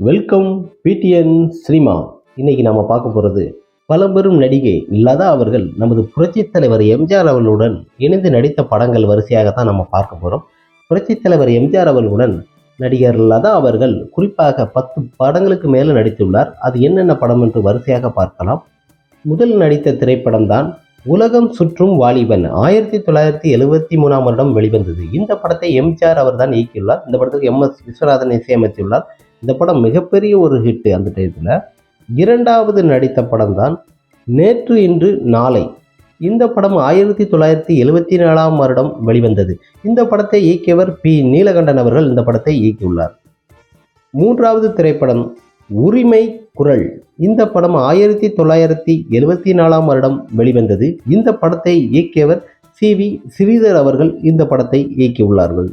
Welcome PTN cinema இன்னைக்கு நாம பார்க்க போறது பழம்பெரும் நடிகை லதா அவர்கள் நமது புரட்சித் தலைவர் எம்ஜிஆர் அவர்களுடன் இணைந்து நடித்த படங்கள் வரிசையாகத்தான் நம்ம பார்க்க போறோம். புரட்சித் தலைவர் எம்ஜிஆர் அவர்களுடன் நடிகர் லதா அவர்கள் குறிப்பாக பத்து படங்களுக்கு மேலே நடித்துள்ளார். அது என்னென்ன படம் என்று வரிசையாக பார்க்கலாம். முதல் நடித்த திரைப்படம் தான் உலகம் சுற்றும் வாலிபன். ஆயிரத்தி தொள்ளாயிரத்தி எழுவத்தி மூணாம் வருடம் வெளிவந்தது. இந்த படத்தை எம்ஜிஆர் அவர் தான் இயக்கியுள்ளார். இந்த படத்துக்கு எம் எஸ் விஸ்வநாதன் இசையமைத்துள்ளார். இந்த படம் மிகப்பெரிய ஒரு ஹிட் அந்த டயத்தில். இரண்டாவது நடித்த படம் தான் நேற்று இன்று நாளை. இந்த படம் ஆயிரத்தி தொள்ளாயிரத்தி எழுவத்தி நாலாம் வருடம் வெளிவந்தது. இந்த படத்தை இயக்கியவர் பி. நீலகண்டன் அவர்கள் இந்த படத்தை இயக்கியுள்ளார். மூன்றாவது திரைப்படம் உரிமை குரல். இந்த படம் ஆயிரத்தி தொள்ளாயிரத்தி எழுவத்தி நாலாம் வருடம் வெளிவந்தது. இந்த படத்தை இயக்கியவர் சி. வி. ஸ்ரீதர் அவர்கள் இந்த படத்தை இயக்கியுள்ளார்கள்.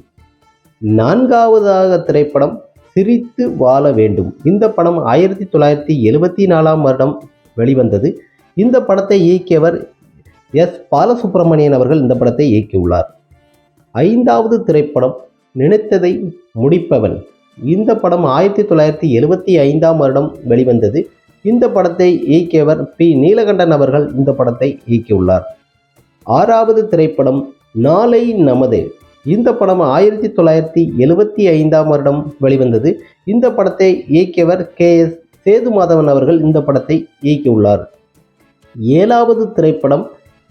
நான்காவதாக திரைப்படம் சிரித்து வாழ வேண்டும். இந்த படம் ஆயிரத்தி தொள்ளாயிரத்தி எழுபத்தி நாலாம் வருடம் வெளிவந்தது. இந்த படத்தை இயக்கியவர் எஸ். பாலசுப்ரமணியன் அவர்கள் இந்த படத்தை இயக்கியுள்ளார். ஐந்தாவது திரைப்படம் நினைத்ததை முடிப்பவன். இந்த படம் ஆயிரத்தி தொள்ளாயிரத்தி எழுபத்தி ஐந்தாம் வருடம் வெளிவந்தது. இந்த படத்தை இயக்கியவர் பி. நீலகண்டன் அவர்கள் இந்த படத்தை இயக்கியுள்ளார். ஆறாவது திரைப்படம் நாளை நமது இந்த படம் ஆயிரத்தி தொள்ளாயிரத்தி எழுவத்தி ஐந்தாம் வருடம் வெளிவந்தது. இந்த படத்தை இயக்கியவர் கே எஸ் சேது மாதவன் அவர்கள் இந்த படத்தை இயக்கியுள்ளார். ஏழாவது திரைப்படம்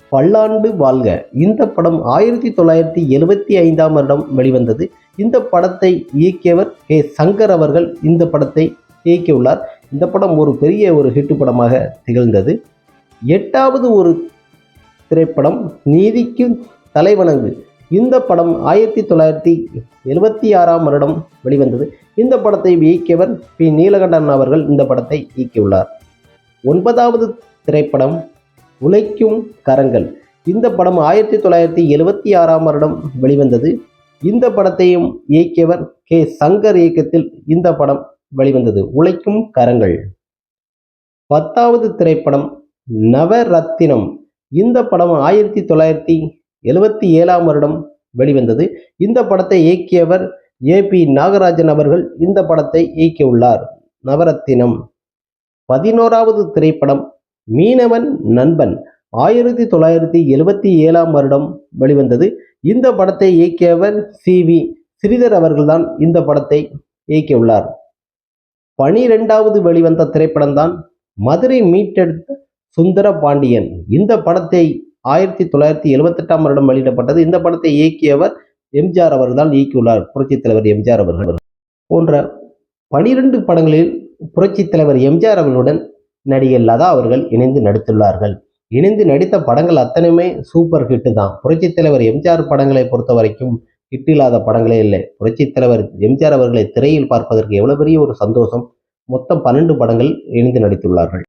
பல்லாண்டு வாழ்க. இந்த படம் ஆயிரத்தி தொள்ளாயிரத்தி எழுவத்தி ஐந்தாம் வருடம் வெளிவந்தது. இந்த படத்தை இயக்கியவர் கே சங்கர் அவர்கள் இந்த படத்தை இயக்கியுள்ளார். இந்த படம் ஒரு பெரிய ஒரு ஹிட் படமாக திகழ்ந்தது. எட்டாவது ஒரு திரைப்படம் நீதிக்கும் தலைவணங்கு. இந்த படம் ஆயிரத்தி தொள்ளாயிரத்தி எழுபத்தி ஆறாம் வருடம் வெளிவந்தது. இந்த படத்தை இயக்கியவர் பி. நீலகண்டன் அவர்கள் இந்த படத்தை இயக்கியுள்ளார். ஒன்பதாவது திரைப்படம் உழைக்கும் கரங்கள். இந்த படம் ஆயிரத்தி தொள்ளாயிரத்தி எழுபத்தி ஆறாம் வருடம் வெளிவந்தது. இந்த படத்தையும் இயக்கியவர் கே. சங்கர் இயக்கத்தில் இந்த படம் வெளிவந்தது. உழைக்கும் கரங்கள். பத்தாவது திரைப்படம் நவரத்தினம். இந்த படம் ஆயிரத்தி தொள்ளாயிரத்தி எழுபத்தி ஏழாம் வருடம் வெளிவந்தது. இந்த படத்தை இயக்கியவர் ஏ பி நாகராஜன் அவர்கள். இந்த படத்தை இயக்கியுள்ளார். நவரத்தினம். பதினோராவது திரைப்படம் மீனவன் நண்பன். ஆயிரத்தி தொள்ளாயிரத்தி எழுபத்தி ஏழாம் வருடம் வெளிவந்தது. இந்த படத்தை இயக்கியவர் சி வி ஸ்ரீதர் அவர்கள்தான் இந்த படத்தை இயக்கியுள்ளார். பனிரெண்டாவது வெளிவந்த திரைப்படம்தான் மதுரை மீட்டெடுத்த சுந்தர பாண்டியன் இந்த படத்தை ஆயிரத்தி தொள்ளாயிரத்தி எழுவத்தெட்டாம் வருடம் வெளியிடப்பட்டது. இந்த படத்தை இயக்கியவர் எம்ஜிஆர் அவர்கள்தான் இயக்கியுள்ளார். புரட்சித் தலைவர் எம்ஜிஆர் அவர்கள். போன்ற பனிரெண்டு படங்களில் புரட்சித் தலைவர் எம்ஜிஆர் அவர்களுடன் நடிகை லதா அவர்கள் இணைந்து நடித்துள்ளார்கள். இணைந்து நடித்த படங்கள் அத்தனையுமே சூப்பர் ஹிட்டு தான். புரட்சித் தலைவர் எம்ஜிஆர் படங்களை பொறுத்த வரைக்கும் ஹிட் இல்லாத படங்களே இல்லை. புரட்சித் தலைவர் எம்ஜிஆர் அவர்களை திரையில் பார்ப்பதற்கு எவ்வளவு பெரிய ஒரு சந்தோஷம். மொத்தம் பன்னெண்டு படங்கள் இணைந்து நடித்துள்ளார்கள்.